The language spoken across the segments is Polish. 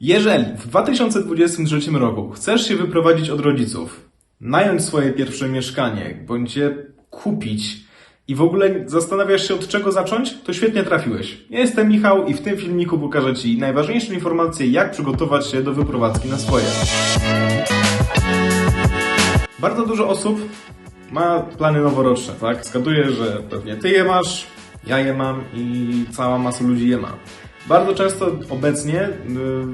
Jeżeli w 2023 roku chcesz się wyprowadzić od rodziców, nająć swoje pierwsze mieszkanie, bądź je kupić i w ogóle zastanawiasz się od czego zacząć, to świetnie trafiłeś. Ja jestem Michał i w tym filmiku pokażę Ci najważniejsze informacje, jak przygotować się do wyprowadzki na swoje. Bardzo dużo osób ma plany noworoczne, tak? Zgaduję, że pewnie Ty je masz, ja je mam i cała masa ludzi je ma. Bardzo często obecnie, y,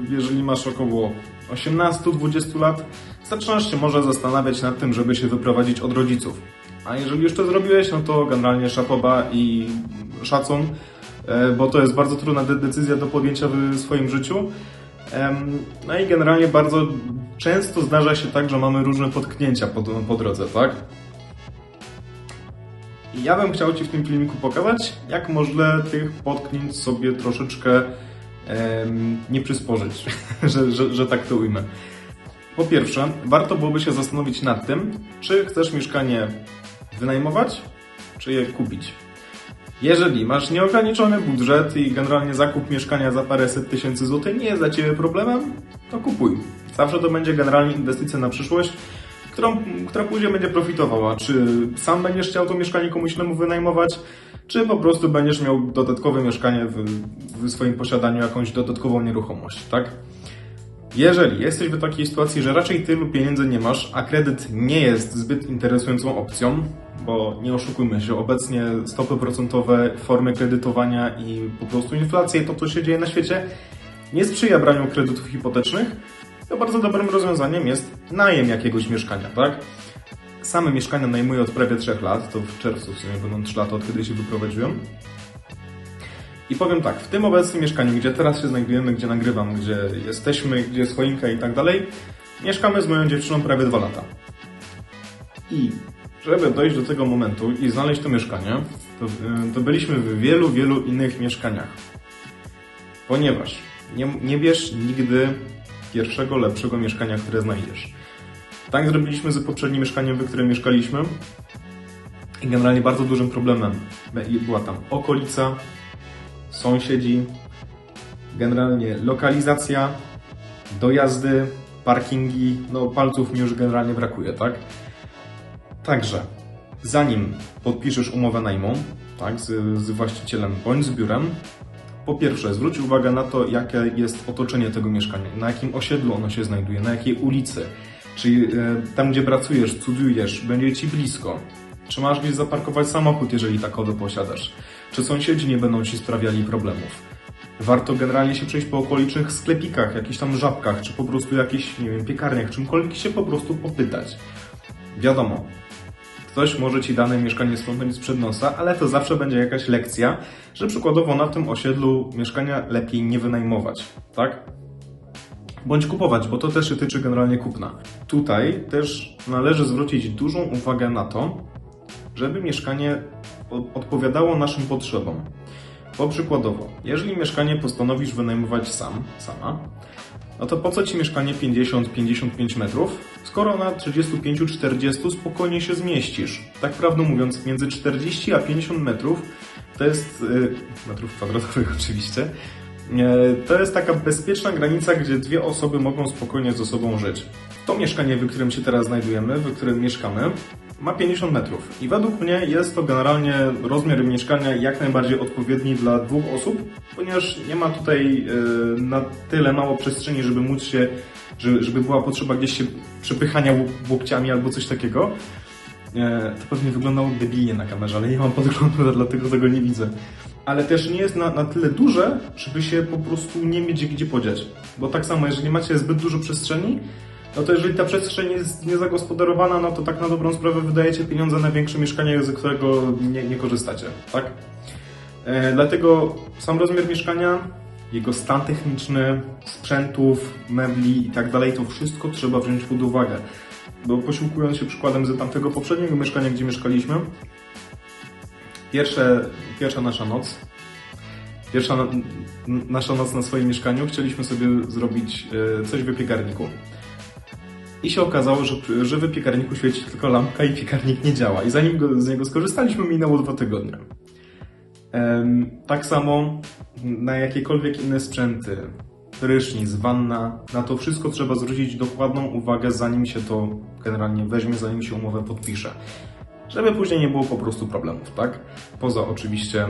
jeżeli masz około 18-20 lat, zaczynasz się może zastanawiać nad tym, żeby się wyprowadzić od rodziców. A jeżeli już to zrobiłeś, no to generalnie szapoba i szacun, e, bo to jest bardzo trudna de- decyzja do podjęcia w swoim życiu. No i generalnie bardzo często zdarza się tak, że mamy różne potknięcia po, po drodze, tak? Ja bym chciał Ci w tym filmiku pokazać, jak można tych potknięć sobie troszeczkę em, nie przysporzyć, że, że, że tak to ujmę. Po pierwsze, warto byłoby się zastanowić nad tym, czy chcesz mieszkanie wynajmować, czy je kupić. Jeżeli masz nieograniczony budżet i generalnie zakup mieszkania za paręset tysięcy złotych nie jest dla Ciebie problemem, to kupuj. Zawsze to będzie generalnie inwestycja na przyszłość, którą, która później będzie profitowała. Czy sam będziesz chciał to mieszkanie komuś innemu wynajmować, czy po prostu będziesz miał dodatkowe mieszkanie w, w swoim posiadaniu, jakąś dodatkową nieruchomość, tak? Jeżeli jesteś w takiej sytuacji, że raczej tylu pieniędzy nie masz, a kredyt nie jest zbyt interesującą opcją, bo nie oszukujmy się, obecnie stopy procentowe, formy kredytowania i po prostu inflacja i to, co się dzieje na świecie, nie sprzyja braniu kredytów hipotecznych, to bardzo dobrym rozwiązaniem jest najem jakiegoś mieszkania, tak? Same mieszkania najmuję od prawie 3 lat, to w czerwcu w sumie będą 3 lata, od kiedy się wyprowadziłem. I powiem tak, w tym obecnym mieszkaniu, gdzie teraz się znajdujemy, gdzie nagrywam, gdzie jesteśmy, gdzie jest choinka i tak dalej, mieszkamy z moją dziewczyną prawie dwa lata. I żeby dojść do tego momentu i znaleźć to mieszkanie, to, y, to byliśmy w wielu, wielu innych mieszkaniach. Ponieważ nie, nie bierz nigdy pierwszego, lepszego mieszkania, które znajdziesz. Tak zrobiliśmy z poprzednim mieszkaniem, w którym mieszkaliśmy. I generalnie bardzo dużym problemem była tam okolica, sąsiedzi, generalnie lokalizacja, dojazdy, parkingi, no palców mi już generalnie brakuje, tak? Także, zanim podpiszesz umowę najmu, tak, z, z właścicielem bądź z biurem, po pierwsze, zwróć uwagę na to, jakie jest otoczenie tego mieszkania, na jakim osiedlu ono się znajduje, na jakiej ulicy, czy e, tam, gdzie pracujesz, cudiujesz, będzie ci blisko, czy masz gdzieś zaparkować samochód, jeżeli takowy posiadasz, czy sąsiedzi nie będą ci sprawiali problemów. Warto generalnie się przejść po okolicznych sklepikach, jakichś tam żabkach, czy po prostu jakichś, nie wiem, piekarniach, czymkolwiek się po prostu popytać. Wiadomo, ktoś może ci dane mieszkanie sprzątnąć sprzed nosa, ale to zawsze będzie jakaś lekcja, że przykładowo na tym osiedlu mieszkania lepiej nie wynajmować, tak? Bądź kupować, bo to też się tyczy generalnie kupna. Tutaj też należy zwrócić dużą uwagę na to, żeby mieszkanie odpowiadało naszym potrzebom. Bo przykładowo, jeżeli mieszkanie postanowisz wynajmować sam, sama, no to po co ci mieszkanie 50-55 metrów, skoro na 35-40 spokojnie się zmieścisz? Tak prawdę mówiąc, między 40 a 50 metrów to jest, y, metrów kwadratowych oczywiście, y, to jest taka bezpieczna granica, gdzie dwie osoby mogą spokojnie ze sobą żyć. To mieszkanie, w którym się teraz znajdujemy, w którym mieszkamy, ma 50 metrów. I według mnie jest to generalnie rozmiar mieszkania jak najbardziej odpowiedni dla dwóch osób, ponieważ nie ma tutaj e, na tyle mało przestrzeni, żeby móc się, żeby, była potrzeba gdzieś się przepychania łokciami albo coś takiego. E, To pewnie wyglądało debilnie na kamerze, ale nie mam podglądu, dlatego tego nie widzę. Ale też nie jest na, na tyle duże, żeby się po prostu nie mieć gdzie podziać. Bo tak samo, jeżeli macie zbyt dużo przestrzeni, no to jeżeli ta przestrzeń jest niezagospodarowana, no to tak na dobrą sprawę wydajecie pieniądze na większe mieszkanie, z którego nie, nie korzystacie, tak? E, dlatego sam rozmiar mieszkania, jego stan techniczny, sprzętów, mebli i tak dalej, to wszystko trzeba wziąć pod uwagę. Bo posiłkując się przykładem z tamtego poprzedniego mieszkania, gdzie mieszkaliśmy, pierwsze, pierwsza nasza noc, pierwsza na, nasza noc na swoim mieszkaniu, chcieliśmy sobie zrobić e, coś w piekarniku. I się okazało, że, że w piekarniku świeci tylko lampka i piekarnik nie działa. I zanim go, z niego skorzystaliśmy, minęło dwa tygodnie. Em, tak samo na jakiekolwiek inne sprzęty, prysznic, wanna. Na to wszystko trzeba zwrócić dokładną uwagę, zanim się to generalnie weźmie, zanim się umowę podpisze. Żeby później nie było po prostu problemów, tak? Poza oczywiście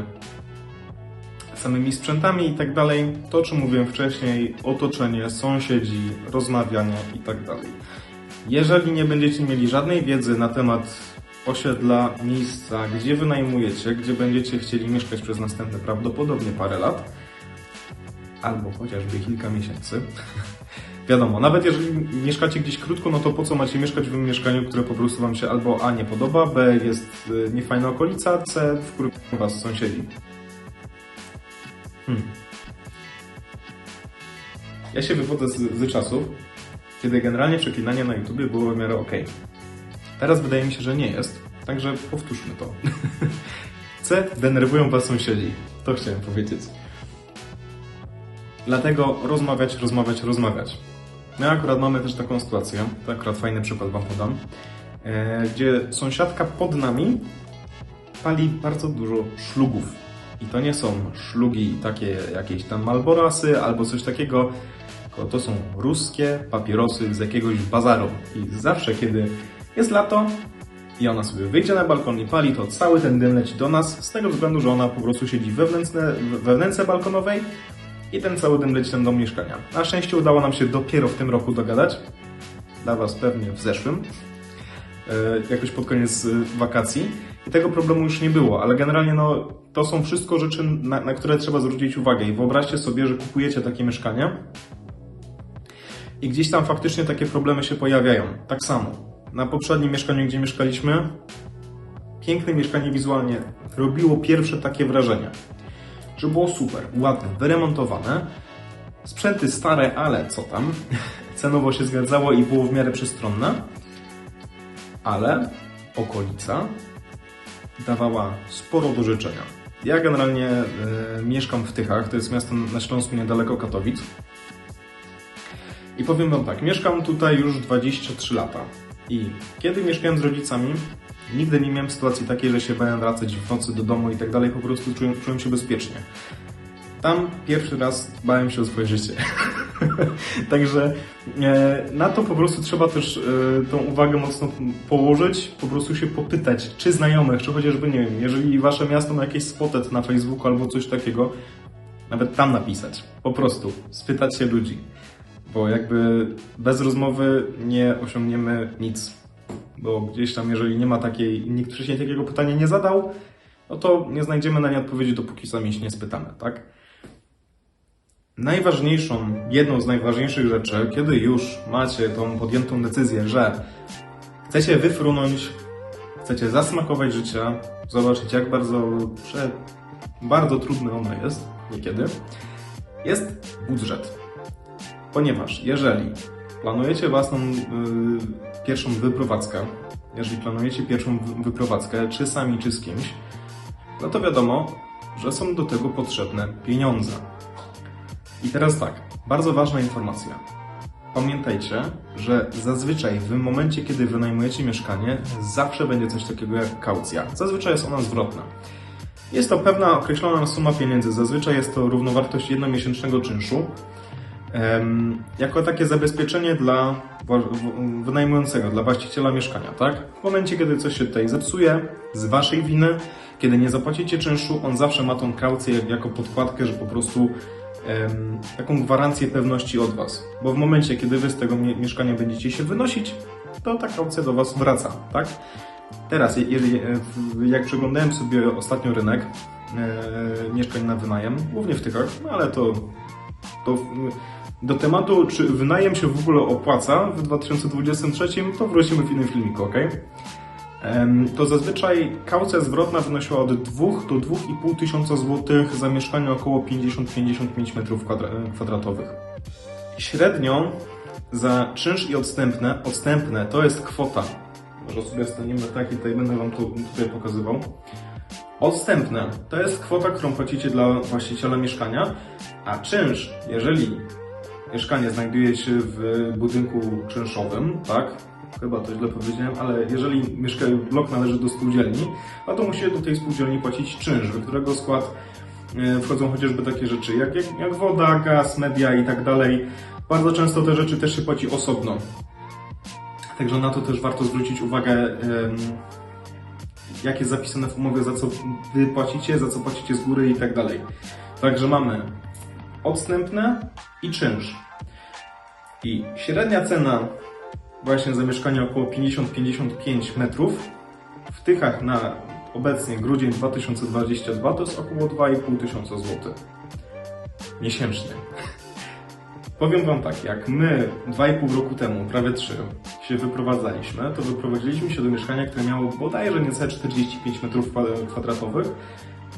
samymi sprzętami i tak dalej, to o czym mówiłem wcześniej, otoczenie, sąsiedzi, rozmawianie i tak dalej. Jeżeli nie będziecie mieli żadnej wiedzy na temat osiedla, miejsca, gdzie wynajmujecie, gdzie będziecie chcieli mieszkać przez następne prawdopodobnie parę lat, albo chociażby kilka miesięcy. Wiadomo, nawet jeżeli mieszkacie gdzieś krótko, no to po co macie mieszkać w mieszkaniu, które po prostu Wam się albo A nie podoba, B jest y, niefajna okolica, C w którym Was sąsiedzi. Hmm. Ja się wywodzę z, z czasów, kiedy generalnie przeklinanie na YouTubie było w miarę ok. Teraz wydaje mi się, że nie jest, także powtórzmy to. C. Denerwują Was sąsiedzi. To chciałem powiedzieć. Dlatego rozmawiać, rozmawiać, rozmawiać. My akurat mamy też taką sytuację, to akurat fajny przykład Wam podam, e, gdzie sąsiadka pod nami pali bardzo dużo szlugów. I to nie są szlugi takie jakieś tam Malborasy albo coś takiego, tylko to są ruskie papierosy z jakiegoś bazaru. I zawsze, kiedy jest lato i ona sobie wyjdzie na balkon i pali, to cały ten dym leci do nas, z tego względu, że ona po prostu siedzi we wnętrze, we wnętrze balkonowej i ten cały dym leci tam do mieszkania. Na szczęście udało nam się dopiero w tym roku dogadać. Dla Was pewnie w zeszłym. E, jakoś pod koniec e, wakacji. I tego problemu już nie było, ale generalnie no, to są wszystko rzeczy, na, na które trzeba zwrócić uwagę. I wyobraźcie sobie, że kupujecie takie mieszkanie i gdzieś tam faktycznie takie problemy się pojawiają. Tak samo. Na poprzednim mieszkaniu, gdzie mieszkaliśmy, piękne mieszkanie wizualnie robiło pierwsze takie wrażenie że było super, ładne, wyremontowane. Sprzęty stare, ale co tam. Cenowo się zgadzało i było w miarę przestronne. Ale okolica dawała sporo do życzenia. Ja generalnie y, mieszkam w Tychach, to jest miasto na Śląsku niedaleko Katowic. I powiem Wam tak, mieszkam tutaj już 23 lata. I kiedy mieszkałem z rodzicami, Nigdy nie miałem sytuacji takiej, że się bałem wracać w nocy do domu i tak dalej, po prostu czułem, czułem się bezpiecznie. Tam pierwszy raz bałem się o swoje życie. Także e, na to po prostu trzeba też e, tą uwagę mocno położyć, po prostu się popytać, czy znajomych, czy chociażby, nie wiem, jeżeli wasze miasto ma jakieś spotet na Facebooku albo coś takiego, nawet tam napisać. Po prostu spytać się ludzi. Bo jakby bez rozmowy nie osiągniemy nic bo gdzieś tam, jeżeli nie ma takiej, nikt wcześniej takiego pytania nie zadał, no to nie znajdziemy na nie odpowiedzi, dopóki sami się nie spytamy, tak? Najważniejszą, jedną z najważniejszych rzeczy, kiedy już macie tą podjętą decyzję, że chcecie wyfrunąć, chcecie zasmakować życia, zobaczyć jak bardzo, prze, bardzo trudne ono jest, niekiedy, jest budżet. Ponieważ jeżeli planujecie własną y, pierwszą wyprowadzkę, jeżeli planujecie pierwszą wyprowadzkę, czy sami, czy z kimś, no to wiadomo, że są do tego potrzebne pieniądze. I teraz tak, bardzo ważna informacja. Pamiętajcie, że zazwyczaj w momencie, kiedy wynajmujecie mieszkanie, zawsze będzie coś takiego jak kaucja. Zazwyczaj jest ona zwrotna. Jest to pewna określona suma pieniędzy. Zazwyczaj jest to równowartość jednomiesięcznego czynszu, jako takie zabezpieczenie dla wynajmującego, dla właściciela mieszkania, tak? W momencie, kiedy coś się tutaj zepsuje z waszej winy, kiedy nie zapłacicie czynszu, on zawsze ma tą kaucję jako podkładkę, że po prostu taką gwarancję pewności od was. Bo w momencie, kiedy wy z tego mieszkania będziecie się wynosić, to ta kaucja do was wraca, tak? Teraz, jak przeglądałem sobie ostatnio rynek e, mieszkań na wynajem, głównie w Tychach, no ale to, to do tematu, czy wynajem się w ogóle opłaca w 2023, to wrócimy w innym filmiku, ok? To zazwyczaj kaucja zwrotna wynosiła od 2 do 2,5 tysiąca złotych za mieszkanie około 50-55 metrów kwadratowych. Średnio za czynsz i odstępne, odstępne to jest kwota, może sobie staniemy tak i tutaj będę Wam to tutaj pokazywał. Odstępne to jest kwota, którą płacicie dla właściciela mieszkania, a czynsz, jeżeli mieszkanie znajduje się w budynku czynszowym, tak? Chyba to źle powiedziałem, ale jeżeli mieszka, blok należy do spółdzielni, no to musi do tej spółdzielni płacić czynsz, którego skład e, wchodzą chociażby takie rzeczy jak, jak, jak woda, gaz, media i tak dalej. Bardzo często te rzeczy też się płaci osobno. Także na to też warto zwrócić uwagę, jak jest zapisane w umowie, za co wy płacicie, za co płacicie z góry i tak dalej. Także mamy odstępne i czynsz. I średnia cena właśnie za mieszkanie około 50-55 metrów w Tychach na obecnie grudzień 2022 to jest około 2,5 tysiąca złotych miesięcznie. Powiem Wam tak, jak my 2,5 roku temu, prawie 3, się wyprowadzaliśmy, to wyprowadziliśmy się do mieszkania, które miało bodajże niecałe 45 metrów kwa- kwadratowych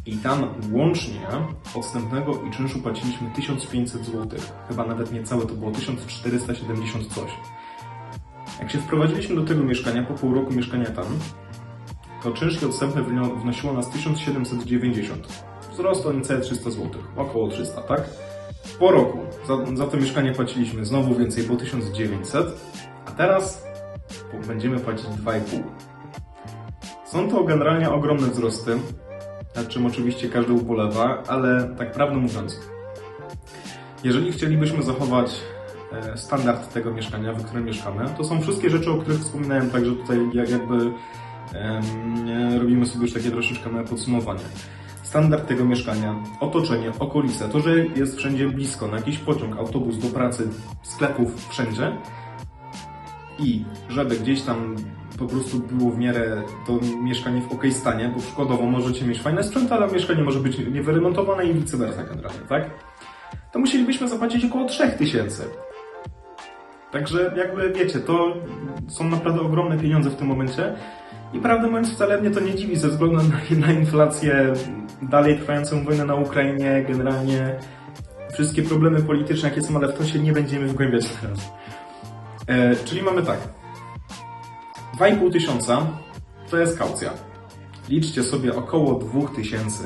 i tam łącznie odstępnego i czynszu płaciliśmy 1500 zł. Chyba nawet niecałe, to było 1470 coś. Jak się wprowadziliśmy do tego mieszkania, po pół roku mieszkania tam, to czynsz odstępne wnosiło nas 1790. Wzrost o niecałe 300 zł, około 300, tak? Po roku za, za to mieszkanie płaciliśmy znowu więcej, bo 1900, a teraz będziemy płacić 2,5. Są to generalnie ogromne wzrosty, nad czym oczywiście każdy ubolewa, ale tak prawdę mówiąc, jeżeli chcielibyśmy zachować standard tego mieszkania, w którym mieszkamy, to są wszystkie rzeczy, o których wspominałem, także tutaj jak- jakby e, robimy sobie już takie troszeczkę małe podsumowanie. Standard tego mieszkania, otoczenie, okolice, to, że jest wszędzie blisko, na jakiś pociąg, autobus do pracy, sklepów, wszędzie i żeby gdzieś tam po prostu było w miarę to mieszkanie w ok stanie, bo przykładowo możecie mieć fajne sprzęty, ale mieszkanie może być niewyremontowane i vice versa generalnie, tak? To musielibyśmy zapłacić około 3000. Także jakby wiecie, to są naprawdę ogromne pieniądze w tym momencie i prawdę mówiąc wcale mnie to nie dziwi ze względu na, na inflację, dalej trwającą wojnę na Ukrainie, generalnie wszystkie problemy polityczne jakie są, ale w to się nie będziemy wgłębiać teraz. E, czyli mamy tak. 2,5 tysiąca to jest kaucja. Liczcie sobie około 2000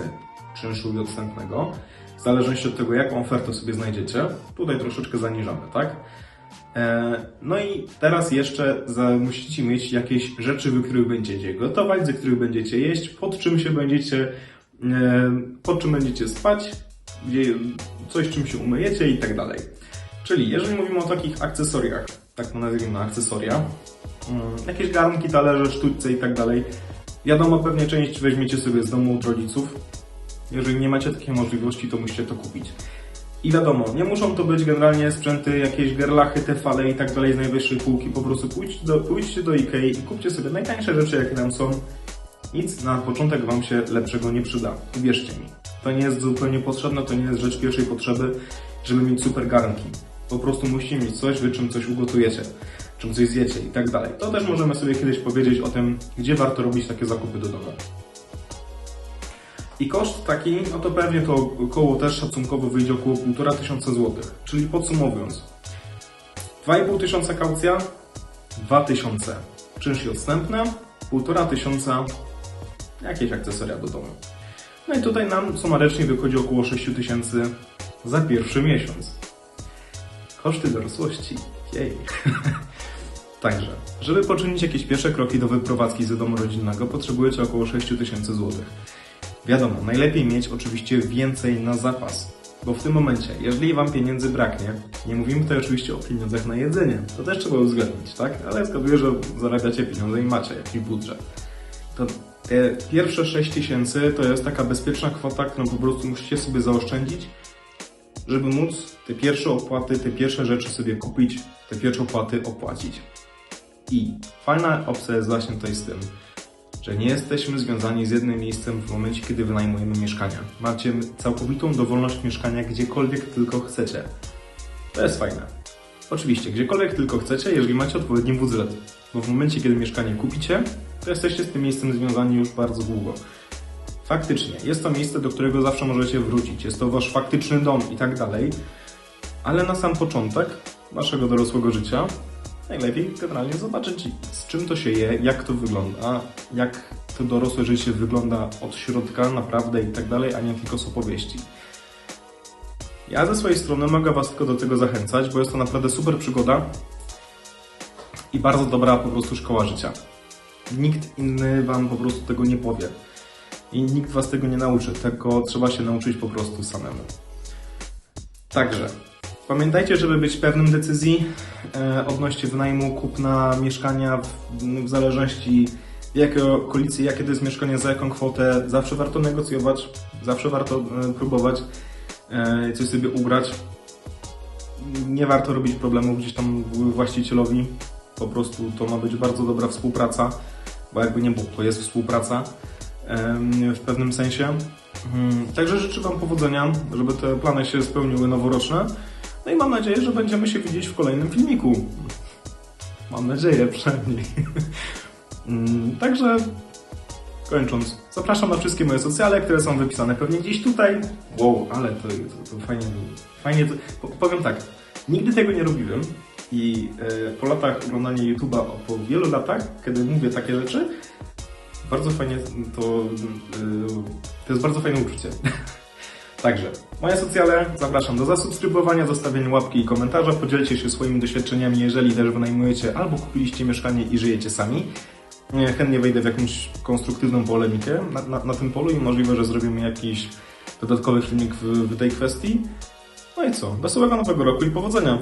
czynszu i odstępnego, w zależności od tego, jaką ofertę sobie znajdziecie. Tutaj troszeczkę zaniżamy, tak? E, No i teraz jeszcze musicie mieć jakieś rzeczy, w których będziecie gotować, ze których będziecie jeść, pod czym się będziecie, e, pod czym będziecie spać, coś czym się umyjecie i tak dalej. Czyli jeżeli mówimy o takich akcesoriach, tak nazwijmy akcesoria, mm, jakieś garnki, talerze, sztućce i tak dalej, wiadomo, pewnie część weźmiecie sobie z domu od rodziców. Jeżeli nie macie takiej możliwości, to musicie to kupić. I wiadomo, nie muszą to być generalnie sprzęty, jakieś gerlachy, tefale i tak dalej z najwyższej półki. Po prostu pójdźcie do, pójdźcie do Ikei i kupcie sobie najtańsze rzeczy, jakie tam są. Nic na początek Wam się lepszego nie przyda. Uwierzcie mi. To nie jest zupełnie potrzebne, to nie jest rzecz pierwszej potrzeby, żeby mieć super garnki. Po prostu musicie mieć coś, Wy czym coś ugotujecie, czym coś zjecie i tak dalej. To też możemy sobie kiedyś powiedzieć o tym, gdzie warto robić takie zakupy do domu. I koszt taki, no to pewnie to około też szacunkowo wyjdzie około 1,5 tysiąca złotych. Czyli podsumowując, 2,5 tysiąca kaucja, 2 tysiące czynsz i odstępne, 1,5 tysiąca jakieś akcesoria do domu. No i tutaj nam sumarycznie wychodzi około 6 tysięcy za pierwszy miesiąc. Koszty dorosłości. Jej. Także, żeby poczynić jakieś pierwsze kroki do wyprowadzki z domu rodzinnego, potrzebujecie około 6 tysięcy złotych. Wiadomo, najlepiej mieć oczywiście więcej na zapas, bo w tym momencie, jeżeli Wam pieniędzy braknie, nie mówimy tutaj oczywiście o pieniądzach na jedzenie, to też trzeba uwzględnić, tak? Ale zgaduję, że zarabiacie pieniądze i macie jakiś budżet. To te pierwsze 6 tysięcy to jest taka bezpieczna kwota, którą po prostu musicie sobie zaoszczędzić, żeby móc te pierwsze opłaty, te pierwsze rzeczy sobie kupić, te pierwsze opłaty opłacić. I fajna opcja jest właśnie tutaj z tym, że nie jesteśmy związani z jednym miejscem w momencie, kiedy wynajmujemy mieszkania. Macie całkowitą dowolność mieszkania gdziekolwiek tylko chcecie. To jest fajne. Oczywiście, gdziekolwiek tylko chcecie, jeżeli macie odpowiedni budżet. Bo w momencie, kiedy mieszkanie kupicie, to jesteście z tym miejscem związani już bardzo długo. Faktycznie, jest to miejsce, do którego zawsze możecie wrócić. Jest to wasz faktyczny dom i tak dalej. Ale na sam początek waszego dorosłego życia najlepiej generalnie zobaczyć, z czym to się je, jak to wygląda, jak to dorosłe życie wygląda od środka naprawdę i tak dalej, a nie tylko z opowieści. Ja ze swojej strony mogę Was tylko do tego zachęcać, bo jest to naprawdę super przygoda i bardzo dobra po prostu szkoła życia. Nikt inny Wam po prostu tego nie powie. i nikt Was tego nie nauczy, tego trzeba się nauczyć po prostu samemu. Także pamiętajcie, żeby być pewnym decyzji e, odnośnie wynajmu, kupna mieszkania w, zależności w jakiej okolicy, jakie to jest mieszkanie, za jaką kwotę. Zawsze warto negocjować, zawsze warto e, próbować e, coś sobie ugrać. Nie warto robić problemów gdzieś tam właścicielowi. Po prostu to ma być bardzo dobra współpraca, bo jakby nie było, to jest współpraca w pewnym sensie. Mm, Także życzę Wam powodzenia, żeby te plany się spełniły noworoczne. No i mam nadzieję, że będziemy się widzieć w kolejnym filmiku. Mam nadzieję przynajmniej. Mm, Także kończąc, zapraszam na wszystkie moje socjale, które są wypisane pewnie gdzieś tutaj. Wow, ale to, to, to fajnie, fajnie to, po- powiem tak, nigdy tego nie robiłem i e, po latach oglądania YouTube'a, po wielu latach, kiedy mówię takie rzeczy, bardzo fajnie to, e, to jest bardzo fajne uczucie. Także, moje socjale, zapraszam do zasubskrybowania, zostawienia łapki i komentarza, podzielcie się swoimi doświadczeniami, jeżeli też wynajmujecie albo kupiliście mieszkanie i żyjecie sami. Nie, Chętnie wejdę w jakąś konstruktywną polemikę na, na, na tym polu i możliwe, że zrobimy jakiś dodatkowy filmik w, w tej kwestii. No i co? Wesołego nowego roku i powodzenia!